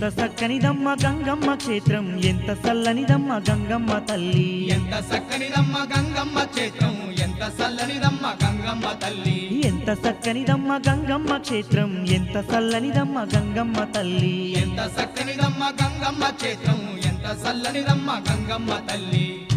ఎంత సక్కనిదమ్మ గంగమ్మ క్షేత్రం? ఎంత సల్లనిదమ్మ గంగమ్మ తల్లి? ఎంత సక్కనిదమ్మ గంగమ్మ క్షేత్రం? ఎంత సల్లనిదమ్మ గంగమ్మ తల్లి? ఎంత సక్కనిదమ్మ గంగమ్మ క్షేత్రం? ఎంత సల్లనిదమ్మ గంగమ్మ తల్లి? ఎంత సక్కనిదమ్మ గంగమ్మ క్షేత్రం? ఎంత సల్లనిదమ్మ గంగమ్మ తల్లి?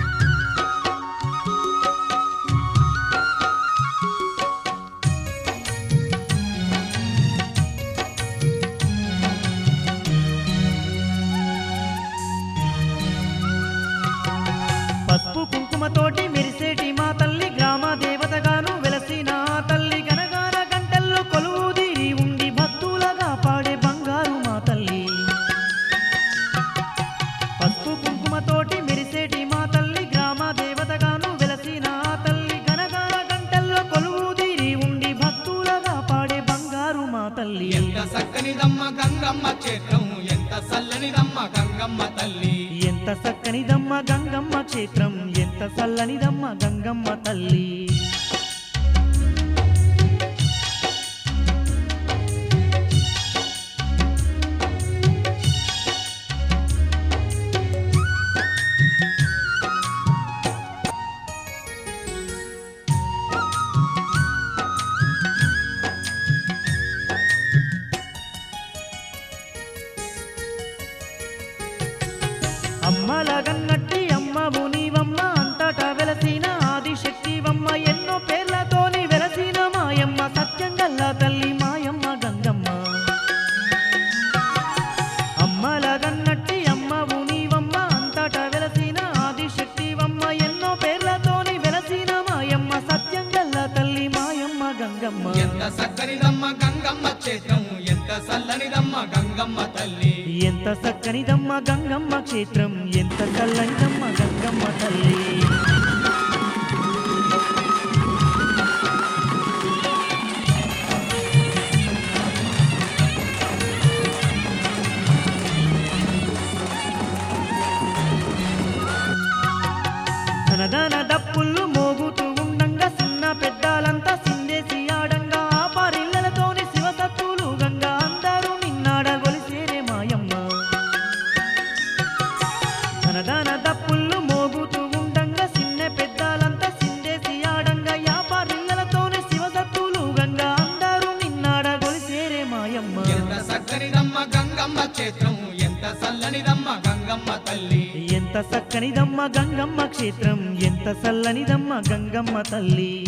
కల్లంకమ్మ గంగమ్మ తల్లి. గంగమ్మ క్షేత్రం ఎంత సల్లనిదమ్మ గంగమ్మ తల్లి.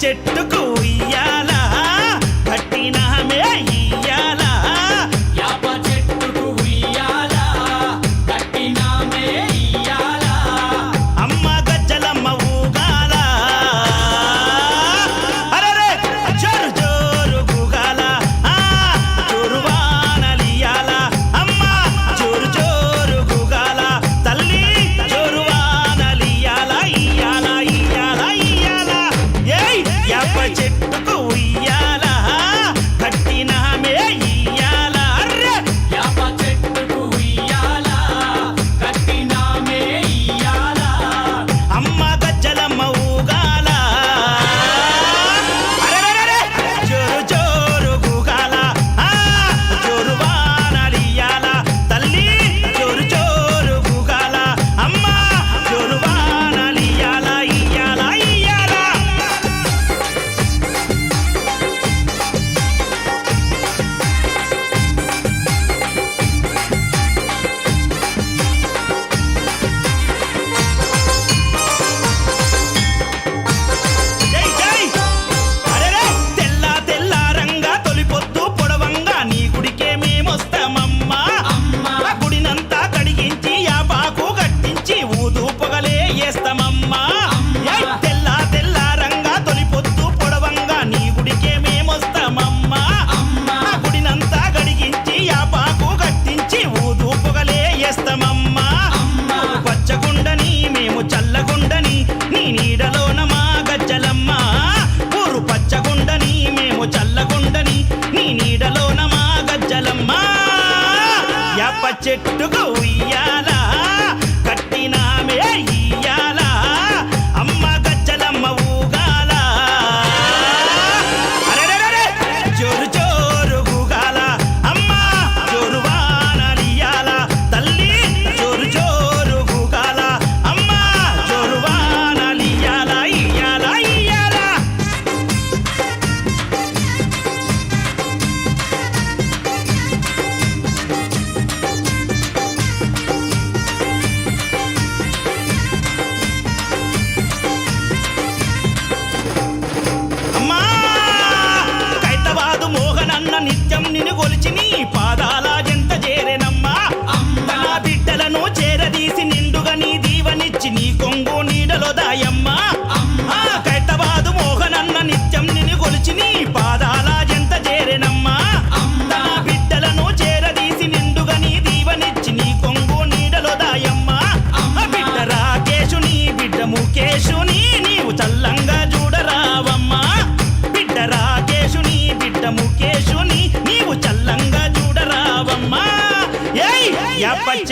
చెట్టుకు ఉయ్యాల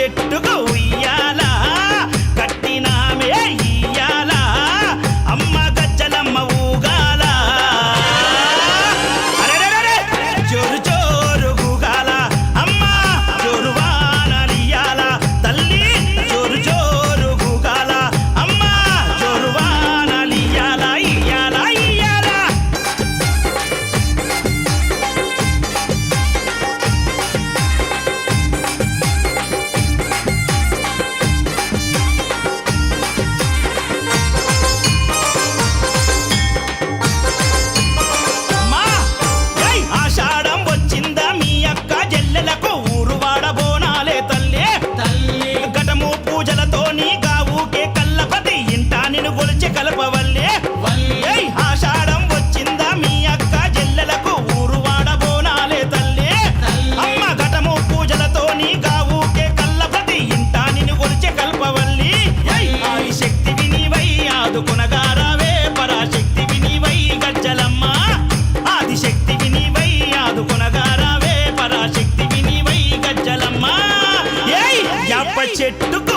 எட்டு ఆదుకునగా పరాశక్తి వినివై గజ్జలమ్మ. ఆదిశక్తి వినివై ఆదుకునగా రావే పరాశక్తి వినివై గజ్జలమ్మ. ఏయ్ యప్ప చెట్టుకు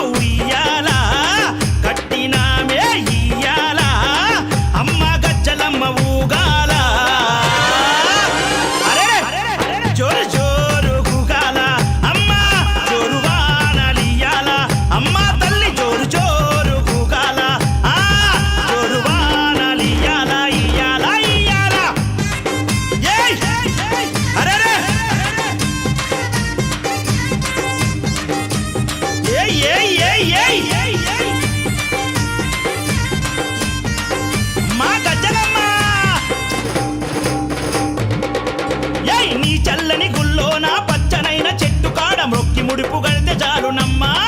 కడుపు కడితే చాలు నమ్మా.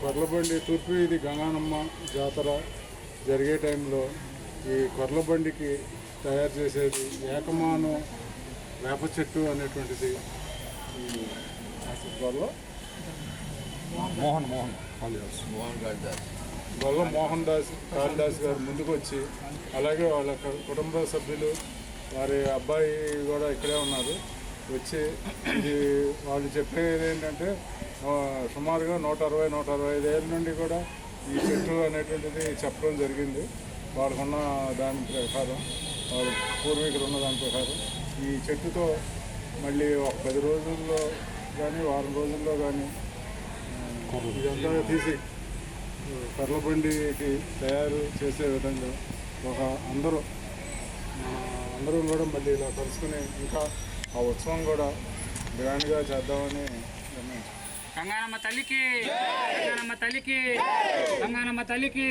కొర్లబండి తూర్పు ఇది గంగానమ్మ జాతర జరిగే టైంలో ఈ కొర్లబండికి తయారు చేసేది ఏకమాను వేప చెట్టు అనేటువంటిది. ఈ గొల్ల మోహన్ మోహన్. కాళిదాస్ గొల్ల మోహన్ దాస్ కాళిదాస్ గారు ముందుకు వచ్చి అలాగే వాళ్ళ కుటుంబ సభ్యులు వారి అబ్బాయి కూడా ఇక్కడే ఉన్నారు. వచ్చి ఇది వాళ్ళు చెప్పేది ఏంటంటే సుమారుగా నూట అరవై నూట అరవై ఐదు ఏళ్ళ నుండి కూడా ఈ చెట్టు అనేటువంటిది చెప్పడం జరిగింది. వాళ్ళకున్న దాని ప్రకారం వాళ్ళ పూర్వీకులు ఉన్న దాని ప్రకారం ఈ చెట్టుతో మళ్ళీ ఒక పది రోజుల్లో కానీ వారం రోజుల్లో కానీ ఇదంతా తీసి కర్లబండికి తయారు చేసే విధంగా ఒక అందరూ అందరూ కూడా మళ్ళీ ఇలా కలుసుకుని ఇంకా ఆ ఉత్సవం కూడా గ్రాండ్గా చేద్దామని నిర్ణయించాం. గంగానమ్మ తల్లికి గంగానమ్మ తల్లికి గంగానమ్మ తల్లికి.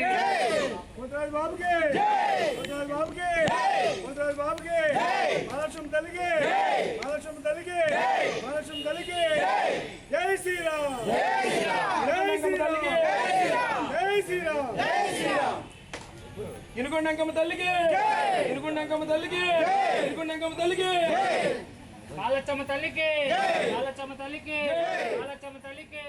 ముద్రాజ్ బాబుకి ముద్రాజ్ బాబుకి ముద్రాజ్ బాబుకి మహాలక్ష్మి తల్లికి మహాలక్ష్మి తల్లికి మహాలక్ష్మి తల్లికి. జై శ్రీరామ్ జై శ్రీరామ్ జై శ్రీరామ్. ఇనుకొండంకమ్మ తల్లికి ఇనుకొండంకమ్మ తల్లికి ఇనుకొండంకమ్మ తల్లికి. పాలచ్చమ్మ తల్లికి పాలచ్చమ్మ తల్లికి పాలచ్చమ్మ తల్లికి